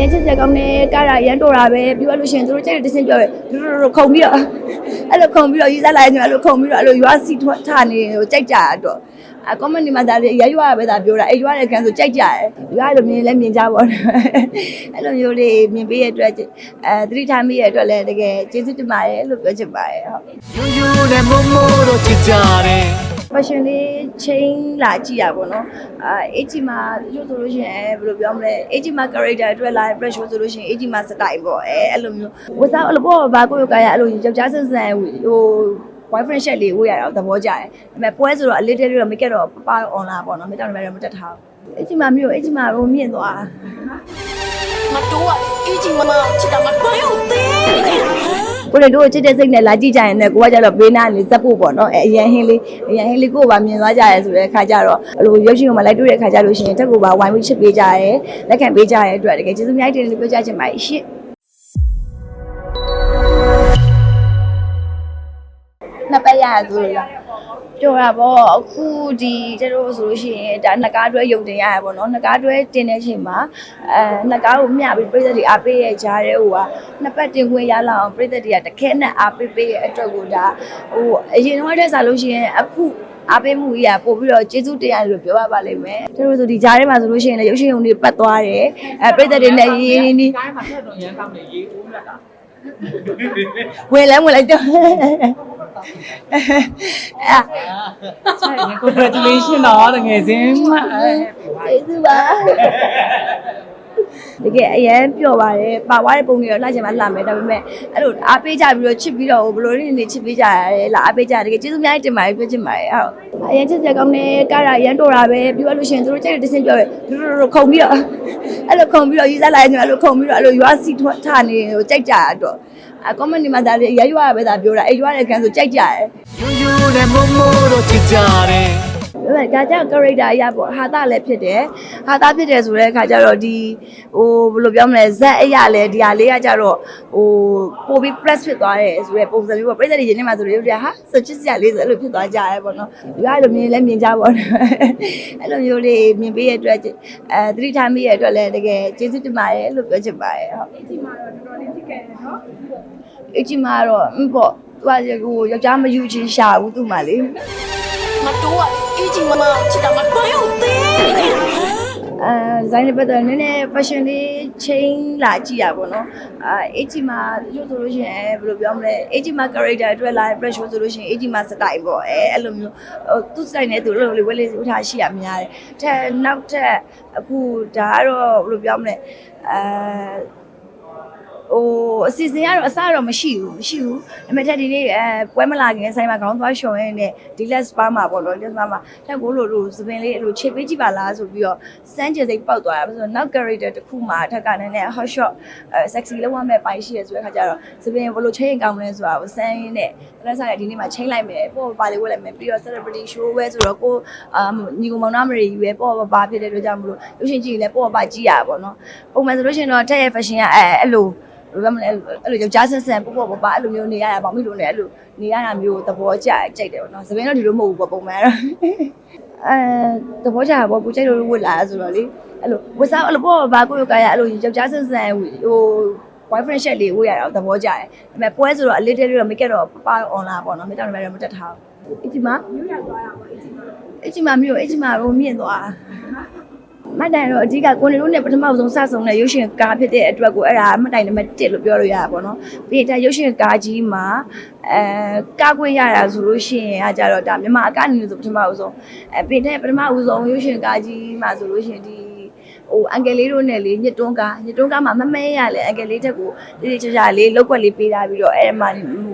ရင်ချစ်စရာကောင်းတယ်ကားတာရမ်းတော်တာပဲပြီးတော့လို့ရှိရင်သူတို့ကြိုက်တဲ့တစ်စင်းပြောတယ်ဒူဒူဒူခုံပြီးတော့အဲ့လိုခုံပြီးတော့ရေးစားလိုက်ညီမလို့ခုံပြီးတော့အဲ့လိုရွာစီထွတ်ထနေကိုကြိုက်ကြတော့အကောမန်ဒီမှာဒါရရွာပဲဒါပြောတာအဲ့ရွာတဲ့ကန်ဆိုကြိုက်ကြတယ်ရွာလိုမြင်လဲမြင်ကြပါတော့အဲ့လိုမျိုးလေးမြင်ပေးရတဲ့အတွက်အဲသတိထားမိရတဲ့အတွက်လည်းတကယ်ကျေးဇူးတင်ပါတယ်လို့ပြောချင်ပါတယ်ဟုတ်ယူယူနဲ့မို့မို့တို့ချစ်ကြတယ် fashion လေး chain လာကြည့်ရပါတော့။အာ AG မှာရုပ်ဆိုလို့ရှိရင်ဘယ်လိုပြောမလဲ AG မှာ character အတွက်လာ brush ဆိုလို့ရှိရင် AG မှာ style ပေါ့အဲအဲ့လိုမျိုးဝစားအဲ့လိုပေါ့ဘာကိုယ်ကရအဲ့လိုယောက်ျားဆန်ဆန်ဟို boyfriend shot လေးဝေးရတာသဘောကျတယ်။ဒါပေမဲ့ပွဲဆိုတော့အလေးတဲလေးတော့ make up တော့ပပ online ပေါ့နော်။မေတောင်းနေမယ်တော့မတက်ထားဘူး။ AG မှာမျိုး AG မှာဟိုမြင့်သွားမတိုးอ่ะအေးကြီးမမချစ်တာမတွန်းရုံသေး ကိုယ်တို့ချစ်တဲ့စိတ်နဲ့လာကြည့်ကြရင်လည်းကိုကကြတော့ဘေးနားနေဇက်ဖို့ပေါ့နော်အဲအရန်ဟင်းလေးအရန်ဟင်းလေးကိုကပါမြင်သွားကြရဲဆိုတဲ့အခါကျတော့အဲ့လိုရုပ်ရှင်ကမှလိုက်တွေ့တဲ့အခါကျလို့ရှိရင်တက်ကိုပါဝိုင်းဝန်းချစ်ပေးကြရဲလက်ခံပေးကြရဲအတွက်တကယ်ကျေးဇူးများတင်လို့ပြောကြချင်ပါတယ်ရှင့်နှစ်ပတ်ရရဆိုလို့လား ပြောတာပေါ့အခုဒီကျတို့ဆိုလို့ရှိရင်ဒါနှစ်ကားတွဲယုံတင်ရရပေါ့နော်နှစ်ကားတွဲတင်တဲ့အချိန်မှာအဲနှစ်ကားကိုမျှပြီးပြည်သက်တွေအားပေးရကြတဲ့ဟိုကနှစ်ပတ်တင်ခွင့်ရလာအောင်ပြည်သက်တွေကတခဲနဲ့အားပေးပေးရဲ့အတွက်ကိုဒါဟိုအရင်တော့တက်စားလို့ရှိရင်အခုအားပေးမှုကြီးကပို့ပြီးတော့ကျေးဇူးတင်ရတယ်လို့ပြောရပါလိမ့်မယ်ကျတို့ဆိုဒီကြားထဲမှာဆိုလို့ရှိရင်လည်းရုပ်ရှင်ုံတွေပတ်သွားတယ်အဲပြည်သက်တွေနဲ့ရင်းရင်းနှီးတိုင်းမှာဆက်တော့ရမ်းကောင်းနေရေးဦးလက်တာဝင်လဲဝင်လိုက်တော့ အဲ congratulation တော့တကယ်ချင်းမအဲကျေးဇူးပါတကယ်အရင်ပြောပါတယ်ပါသွားတဲ့ပုံတွေတော့လှချင်မှလှမယ်ဒါပေမဲ့အဲ့လိုအားပေးကြပြီးတော့ချစ်ပြီးတော့ဘလို့နေနေချစ်ပေးကြရတယ်လားအားပေးကြတယ်တကယ်ကျေးဇူးများတင်ပါတယ်ပြောချင်ပါတယ်ဟုတ်အရင်ချစ်စရာကောင်းတယ်ကားတာရမ်းတော်တာပဲပြီးတော့လို့ရှိရင်သူတို့ကြိုက်တဲ့တစ်စင်းပြောတယ်ဒူဒူဒူခုံပြီးတော့အဲ့လိုခုံပြီးတော့ရေးစားလိုက်ညီမလို့ခုံပြီးတော့အဲ့လိုရွာစီထွတ်ထနေကိုကြိုက်ကြတော့ အကောမန်ဒီမှာဒါရရွာပဲဒါပြောတာအဲ့ရွာတဲ့ကန်ဆိုကြိုက်ကြတယ်ယူယူနဲ့မို့မို့တို့ချစ်ကြတယ်ဒါပေမဲ့ဒါကြောင့် character အရပေါ့ဟာတာလည်းဖြစ်တယ် ဟာသားဖြစ်တယ်ဆိုတဲ့အခါကျတော့ဒီဟိုဘယ်လိုပြောမလဲဇက်အရာလဲဒီဟာလေးကကျတော့ဟိုပိုပြီး press ဖြစ်သွားတယ်ဆိုတဲ့ပုံစံမျိုးပေါ့ပြဿနာရင်းနေမှာဆိုတော့ရုပ်တရားဟာစချစ်စရာလေးဆိုအဲ့လိုဖြစ်သွားကြရဲပေါ့နော်ဒီကအဲ့လိုမြင်လဲမြင်ကြပေါ့အဲ့လိုမျိုးလေးမြင်ပေးရတဲ့အတွက်အဲသတိထားမိရတဲ့အတွက်လည်းတကယ်ကျေးဇူးတင်ပါတယ်လို့ပြောချင်ပါတယ်ဟုတ်အကြီးမှာတော့တော်တော်လေးသိခဲ့တယ်နော်အကြီးမှာတော့ပေါ့သူကကိုယောက်ျားမယူချင်းရှာဘူးသူ့မှာလေမတော်อ่ะအကြီးမမချစ်တာမတော်ရုပ်သေး အဲဒီဇိုင်းနဲ့ပတ်သက်နည်းနည်း fashion လေး chain လာကြည့်ရပါတော့။အာ AG မှာရုပ်ဆိုလို့ရှိရင်ဘယ်လိုပြောမလဲ AG မှာ character အတွက်လာ brush ဆိုလို့ရှိရင် AG မှာ style ပေါ့အဲအဲ့လိုမျိုးဟိုသူ style နဲ့သူလိုလေးဝက်လေးဥထားရှိရများတယ်။တဲ့နောက်ထပ်အခုဒါကတော့ဘယ်လိုပြောမလဲအဲ ဟိုအစီအစဉ်ကတော့အစတော့မရှိဘူးမရှိဘူးဒါပေမဲ့တက်ဒီနေ့အဲပွဲမလာခင်ဆိုင်မှာခေါင်းသွားလျှော်ရင်းနဲ့ဒီလက်စပါမှာပေါ့နော်ဒီလက်စပါမှာတက်ကိုလိုလိုသပင်လေးအဲ့လိုခြေပေးကြည့်ပါလားဆိုပြီးတော့စမ်းကြယ်စိတ်ပောက်သွားတာဆိုတော့နောက် character တစ်ခုမှာထက်ကနည်းနည်း hot shot အဲ sexy လောက်ရမယ့်ပိုင်းရှိရဆိုတဲ့ခါကျတော့သပင်ဘယ်လိုချိန်ကောင်းမလဲဆိုတာကိုစမ်းရင်းနဲ့လက်စားရဒီနေ့မှာချိန်လိုက်မယ်ပေါ့ပါလေးဝက်လိုက်မယ်ပြီးတော့ celebrity show ပဲဆိုတော့ကိုအာညီကောင်မောင်နှမတွေကြီးပဲပေါ့ပါပါဖြစ်တဲ့အတွက်ကြောင့်မလို့ရုပ်ရှင်ကြည့်ရင်လည်းပေါ့ပါကြည့်ရပါပေါ့နော်ပုံမှန်ဆိုလို့ရှိရင်တော့တက်ရဲ့ fashion ကအဲအဲ့လို ဘယ်လိုမလဲအဲ့လိုယောက်ျားဆန်ဆန်ပေါ့ပေါ့ပေါ့ပါအဲ့လိုမျိုးနေရတာပေါ့မိလို့နေအဲ့လိုနေရတာမျိုးသဘောကျကြိုက်တယ်ပေါ့နော်သပင်းတော့ဒီလိုမဟုတ်ဘူးပေါ့ပုံမှန်တော့အဲသဘောကျတာပေါ့ကိုကြိုက်လို့ဝတ်လာဆိုတော့လေအဲ့လိုဝတ်စားအဲ့လိုပေါ့ဘာကိုယ်ကရအဲ့လိုယောက်ျားဆန်ဆန်ဟို boyfriend shot လေးဝတ်ရတာသဘောကျတယ်ဒါပေမဲ့ပွဲဆိုတော့အလေးတဲလေးတော့ make up တော့ပပ online ပေါ့နော်မေတောင်းနေမယ်တော့မတက်ထားဘူးအကြီးမမြို့ရသွားရပါအကြီးမအကြီးမမြို့အကြီးမဟိုမြင့်သွား မတ်တိုင်တော့အကြီးကကိုနေတို့နဲ့ပထမဆုံးစဆုံတဲ့ရုပ်ရှင်ကားဖြစ်တဲ့အတွက်ကိုအဲ့ဒါမတ်တိုင်နံပါတ်1လို့ပြောလို့ရတာပေါ့နော်ပြီးရင်ဒါရုပ်ရှင်ကားကြီးမှာအဲကားခွင့်ရတာဆိုလို့ရှိရင်အကြတော့ဒါမြန်မာအကအနေနဲ့ဆိုပထမဆုံးအဲပြီးတဲ့ပထမဦးဆုံးရုပ်ရှင်ကားကြီးမှာဆိုလို့ရှိရင်ဒီ ဟိုအန်ကယ်လေးတို့နဲ့လေညစ်တွန်းကားညစ်တွန်းကားမှာမမဲရလေအန်ကယ်လေးတက်ကိုတိတိကျကျလေးလောက်ွက်လေးပေးထားပြီးတော့အဲ့မှာ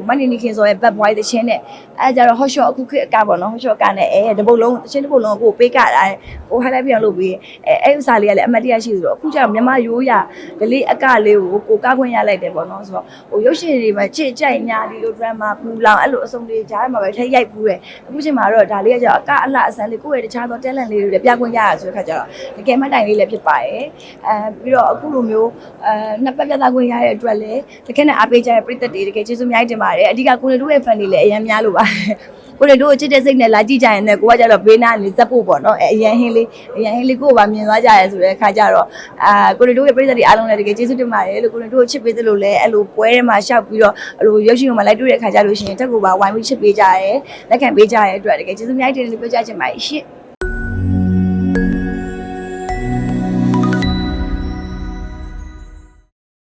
မနီနီခင်ဆိုရဲ့ bad boy တချင်းနဲ့အဲ့ကြတော့ hot shot အခုခေတ်အကပေါ့နော် hot shot ကနဲ့အဲတပုတ်လုံးတချင်းတပုတ်လုံးကိုပေးကြတာဟို highlight ပြန်လုပ်ပြီးအဲအဲ့ဥစားလေးကလည်းအမတ်တရရှိဆိုတော့အခုကျတော့မြန်မာရိုးရဒလေးအကလေးကိုကိုကားခွင့်ရလိုက်တယ်ပေါ့နော်ဆိုတော့ဟိုရုပ်ရှင်တွေမှာချစ်ကြိုက်ညာဒီလို drama ပူလောင်အဲ့လိုအစုံတွေကြားမှာပဲထိရိုက်ဘူးရဲ့အခုချိန်မှာတော့ဒါလေးကကျတော့အကအလှအစမ်းလေးကိုယ့်ရဲ့တခြားသော talent လေးတွေလည်းပြခွင့်ရရဆိုတဲ့ခါကျတော့တကယ်မှတ်တိုင်လေးလည်းဖြစ်ပါတယ်အဲပြီးတော့အခုလိုမျိုးအဲနှစ်ပတ်ပြသခွင့်ရတဲ့အတွက်လည်းတကယ်နဲ့အားပေးကြတဲ့ပရိသတ်တွေတကယ်ကျေးဇူးအများကြီးတင်ပါတယ်အဓိကကိုနေတို့ရဲ့ fan တွေလည်းအများများလို့ပါကိုရီတို့ကိုချစ်တဲ့စိတ်နဲ့လာကြည့်ကြရင်လည်းကိုကကြတော့ဘေးနားနေဇက်ဖို့ပေါ့နော်အဲအရန်ဟင်းလေးအရန်ဟင်းလေးကိုကပါမြင်သွားကြရဲဆိုတဲ့အခါကျတော့အာကိုရီတို့ရဲ့ပြည်သက်တွေအားလုံးလည်းတကယ်ကျေးဇူးတင်ပါတယ်လို့ကိုရီတို့ကိုချစ်ပေးသလိုလည်းအဲ့လိုပွဲထဲမှာရှောက်ပြီးတော့အဲ့လိုရုပ်ရှင်ကမှလိုက်တွေ့တဲ့အခါကျလို့ရှိရင်တက်ကိုပါဝိုင်းပြီးချစ်ပေးကြရဲလက်ခံပေးကြရဲအတွက်တကယ်ကျေးဇူးအများကြီးတင်လို့ပြောကြချင်ပါတယ်ရှင့်